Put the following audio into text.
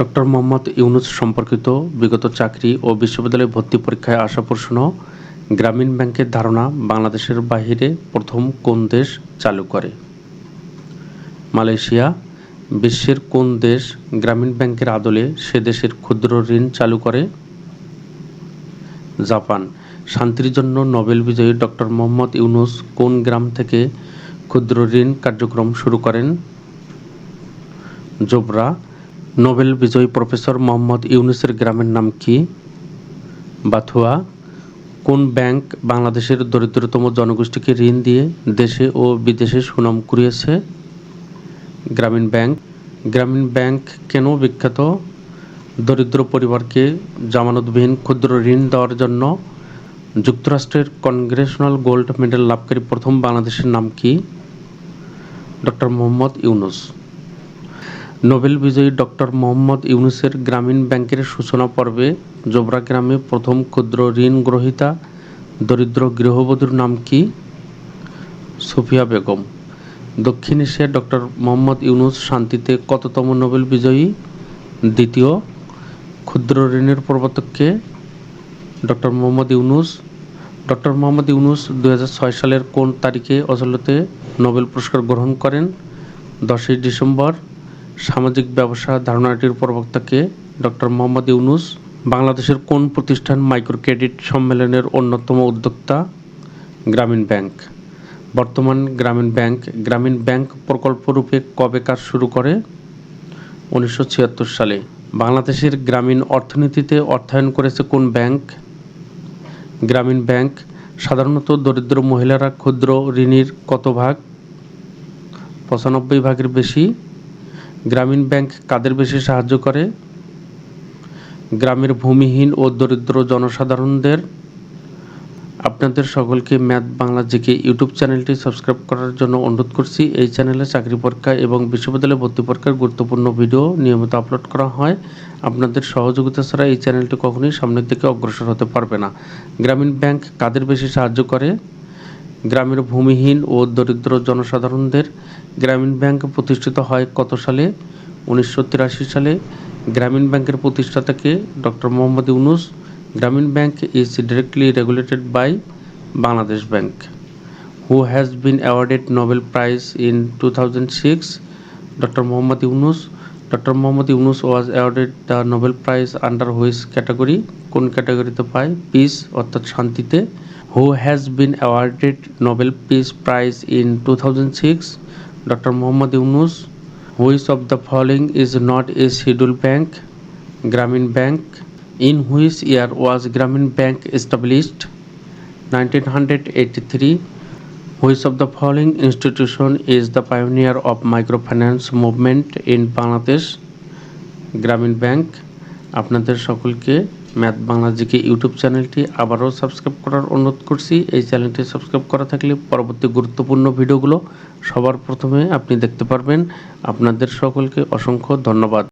Doctor Mohammad Yunus সম্পর্কিত বিগত চাকরি ও বিশ্ববিদ্যালয় ভর্তি পরীক্ষায় আসা প্রশ্ন, গ্রামীণ ব্যাংকের ধারণা বাংলাদেশের বাহিরে প্রথম কোন দেশ চালু করে? মালয়েশিয়া, বিশ্বের কোন দেশ গ্রামীণ ব্যাংকের আদলে সে দেশের ক্ষুদ্র ঋণ চালু করে? জাপান, শান্তির জন্য নোবেল বিজয়ী ডক্টর মোহাম্মদ ইউনুস কোন গ্রাম থেকে ক্ষুদ্র ঋণ কার্যক্রম শুরু করেন? জোবরা নোবেল বিজয়ী প্রফেসর মোহাম্মদ ইউনুসের গ্রামের নাম কি? বাথুয়া। কোন ব্যাংক বাংলাদেশের দরিদ্রতম জনগোষ্ঠীকে ঋণ দিয়ে দেশে ও বিদেশে সুনাম কুড়িয়েছে? গ্রামীণ ব্যাংক। গ্রামীণ ব্যাংক কেন বিখ্যাত? দরিদ্র পরিবারকে জামানতবিহীন ক্ষুদ্র ঋণ দেওয়ার জন্য যুক্তরাষ্ট্রের কনগ্রেশনাল গোল্ড মেডেল লাভকারী প্রথম বাংলাদেশের নাম কি? ডক্টর মোহাম্মদ ইউনুস। নোবেল বিজয়ী ডক্টর মোহাম্মদ ইউনুসের গ্রামীণ ব্যাংকের সূচনা পর্বে জোবরা গ্রামে প্রথম ক্ষুদ্র ঋণ গ্রহীতা দরিদ্র গৃহবধূর নাম কি? সুফিয়া বেগম। দক্ষিণ এশিয়ার ডক্টর মোহাম্মদ ইউনুস শান্তিতে কততম নোবেল বিজয়ী? দ্বিতীয়, ক্ষুদ্র ঋণের প্রবর্তককে ডক্টর মোহাম্মদ ইউনুস, ডক্টর মোহাম্মদ ইউনুস দু হাজার ছয় সালের কোন তারিখে অসলোতে নোবেল পুরস্কার গ্রহণ করেন? দশই ডিসেম্বর সামাজিক ব্যবসা ধারণাটির প্রবক্তাকে ডক্টর মোহাম্মদ ইউনুস, বাংলাদেশের কোন প্রতিষ্ঠান মাইক্রো ক্রেডিট সম্মেলনের অন্যতম উদ্যোক্তা? গ্রামীণ ব্যাংক। বর্তমান গ্রামীণ ব্যাংক গ্রামীণ ব্যাংক প্রকল্পরূপে কবে কাজ শুরু করে? উনিশশো ছিয়াত্তর সালে। বাংলাদেশের গ্রামীণ অর্থনীতিতে অর্থায়ন করেছে কোন ব্যাংক? গ্রামীণ ব্যাংক, সাধারণত দরিদ্র মহিলারা ক্ষুদ্র ঋণের কত ভাগ? পঁচানব্বই ভাগের বেশি। গ্রামীণ ব্যাংক কাদের বেশি সাহায্য করে? গ্রামের ভূমিহীন ও দরিদ্র জনসাধারণদের। আপনাদের সকলকে ম্যাথ বাংলা জিকে ইউটিউব চ্যানেলটি সাবস্ক্রাইব করার জন্য অনুরোধ করছি। এই চ্যানেলে চাকরি পরীক্ষা এবং বিশ্ববিদ্যালয় ভর্তি পরীক্ষার গুরুত্বপূর্ণ ভিডিও নিয়মিত আপলোড করা হয়। আপনাদের সহযোগিতা ছাড়া এই চ্যানেলটি কখনোই সামনের দিকে অগ্রসর হতে পারবে না। গ্রামীণ ব্যাংক কাদের বেশি সাহায্য করে? গ্রামের ভূমিহীন ও দরিদ্র জনসাধারণদের গ্রামীণ ব্যাংক প্রতিষ্ঠিত হয় কত সালে? উনিশশো তিরাশি সালে গ্রামীণ ব্যাংকের প্রতিষ্ঠাতাকে doctor Mohammad Yunus Grameen bank is directly regulated by Bangladesh bank. Who has been awarded Nobel prize in two thousand six doctor Mohammad Yunus doctor Mohammad Yunus was awarded the Nobel prize under which category কোন ক্যাটাগরিতে পায়? Peace অর্থাৎ শান্তিতে। Who has been awarded Nobel peace prize in two thousand six doctor Mohammad Yunus which of the following is not a schedule bank Grameen bank in which year was Grameen bank was nineteen Bank established? 1983. Which of the following institution is the pioneer of microfinance movement in Bangladesh? Grameen bank আপনাদের সকলকে math বাংলাজিকে YouTube চ্যানেলটি আবারও subscribe করার অনুরোধ করছি। এই চ্যানেলটি subscribe করা থাকলে পরবর্তী গুরুত্বপূর্ণ ভিডিওগুলো সবার প্রথমে আপনি দেখতে পারবেন। আপনাদের সকলকে অসংখ্য ধন্যবাদ।